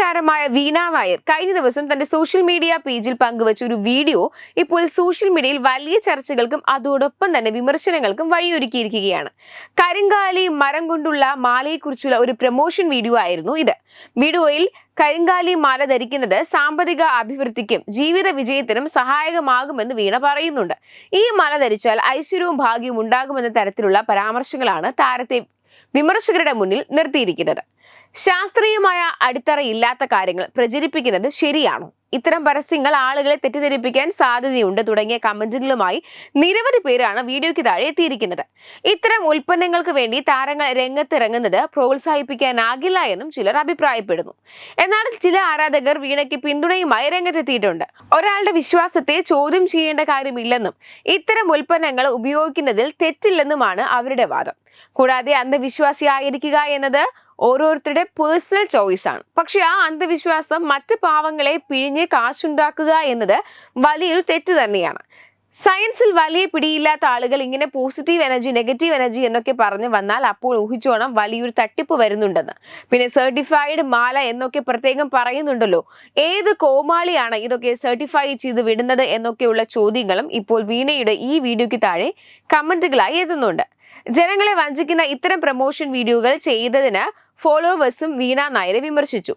താരമായ വീണ നായർ കഴിഞ്ഞ ദിവസം തന്റെ സോഷ്യൽ മീഡിയ പേജിൽ പങ്കുവച്ച ഒരു വീഡിയോ ഇപ്പോൾ സോഷ്യൽ മീഡിയയിൽ വലിയ ചർച്ചകൾക്കും അതോടൊപ്പം തന്നെ വിമർശനങ്ങൾക്കും വഴിയൊരുക്കിയിരിക്കുകയാണ്. കരിങ്കാലി മരം കൊണ്ടുള്ള മാലയെക്കുറിച്ചുള്ള ഒരു പ്രൊമോഷൻ വീഡിയോ ആയിരുന്നു ഇത്. വീഡിയോയിൽ കരിങ്കാലി മാല ധരിക്കുന്നത് സാമ്പത്തിക അഭിവൃദ്ധിക്കും ജീവിത വിജയത്തിനും സഹായകമാകുമെന്ന് വീണ പറയുന്നുണ്ട്. ഈ മാല ധരിച്ചാൽ ഐശ്വര്യവും ഭാഗ്യവും ഉണ്ടാകുമെന്ന തരത്തിലുള്ള പരാമർശങ്ങളാണ് താരത്തെ വിമർശകരുടെ മുന്നിൽ നിർത്തിയിരിക്കുന്നത്. ശാസ്ത്രീയമായ അടിത്തറയില്ലാത്ത കാര്യങ്ങൾ പ്രചരിപ്പിക്കുന്നത് ശരിയാണോ? ഇത്തരം പരസ്യങ്ങൾ ആളുകളെ തെറ്റിദ്ധരിപ്പിക്കാൻ സാധ്യതയുണ്ട് തുടങ്ങിയ കമന്റുകളുമായി നിരവധി പേരാണ് വീഡിയോയ്ക്ക് താഴെ എത്തിയിരിക്കുന്നത്. ഇത്തരം ഉൽപ്പന്നങ്ങൾക്ക് വേണ്ടി താരങ്ങൾ രംഗത്തിറങ്ങുന്നത് പ്രോത്സാഹിപ്പിക്കാനാകില്ല എന്നും ചിലർ അഭിപ്രായപ്പെടുന്നു. എന്നാൽ ചില ആരാധകർ വീണയ്ക്ക് പിന്തുണയുമായി രംഗത്തെത്തിയിട്ടുണ്ട്. ഒരാളുടെ വിശ്വാസത്തെ ചോദ്യം ചെയ്യേണ്ട കാര്യമില്ലെന്നും ഇത്തരം ഉൽപ്പന്നങ്ങൾ ഉപയോഗിക്കുന്നതിൽ തെറ്റില്ലെന്നുമാണ് അവരുടെ വാദം. കൂടാതെ അന്ധവിശ്വാസിയായിരിക്കുക എന്നത് ഓരോരുത്തരുടെ പേഴ്സണൽ ചോയ്സ് ആണ്. പക്ഷെ ആ അന്ധവിശ്വാസം മറ്റ് പാവങ്ങളെ പിഴിഞ്ഞ് കാശുണ്ടാക്കുക എന്നത് വലിയൊരു തെറ്റ് തന്നെയാണ്. സയൻസിൽ വലിയ പിടിയില്ലാത്ത ആളുകൾ ഇങ്ങനെ പോസിറ്റീവ് എനർജി നെഗറ്റീവ് എനർജി എന്നൊക്കെ പറഞ്ഞു വന്നാൽ അപ്പോൾ ഊഹിച്ചോണം വലിയൊരു തട്ടിപ്പ് വരുന്നുണ്ടെന്ന്. പിന്നെ സർട്ടിഫൈഡ് മാല എന്നൊക്കെ പ്രത്യേകം പറയുന്നുണ്ടല്ലോ. ഏത് കോമാളിയാണ് ഇതൊക്കെ സർട്ടിഫൈ ചെയ്ത് വിടുന്നത് എന്നൊക്കെയുള്ള ചോദ്യങ്ങളും ഇപ്പോൾ വീണയുടെ ഈ വീഡിയോയ്ക്ക് താഴെ കമന്റുകളായി എത്തുന്നുണ്ട്. ജനങ്ങളെ വഞ്ചിക്കുന്ന ഇത്തരം പ്രൊമോഷൻ വീഡിയോകൾ ചെയ്തതിന് ഫോളോവേഴ്സും വീണ നായരെ വിമർശിച്ചു